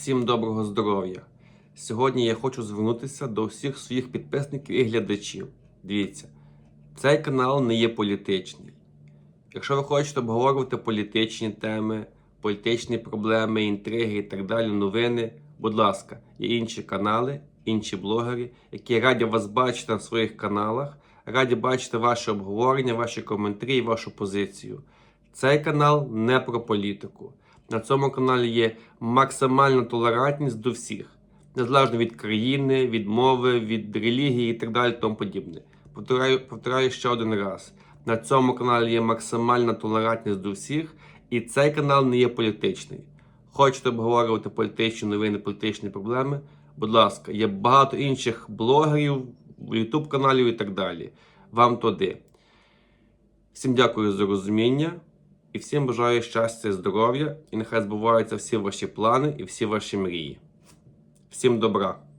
Всім доброго здоров'я! Сьогодні я хочу звернутися до всіх своїх підписників і глядачів. Дивіться, цей канал не є політичний. Якщо ви хочете обговорювати політичні теми, політичні проблеми, інтриги і так далі, новини, будь ласка, є інші канали, інші блогери, які раді вас бачити на своїх каналах, раді бачити ваші обговорення, ваші коментарі і вашу позицію. Цей канал не про політику. На цьому каналі є максимальна толерантність до всіх, незалежно від країни, від мови, від релігії і так далі. Тому подібне. Повторяю, повторяю ще один раз: на цьому каналі є максимальна толерантність до всіх, і цей канал не є політичний. Хочете обговорювати політичні новини, політичні проблеми? Будь ласка, є багато інших блогерів, ютуб каналів і так далі. Вам туди. Всім дякую за розуміння. І всім бажаю щастя здоров'я, і нехай збуваються всі ваші плани і всі ваші мрії. Всім добра!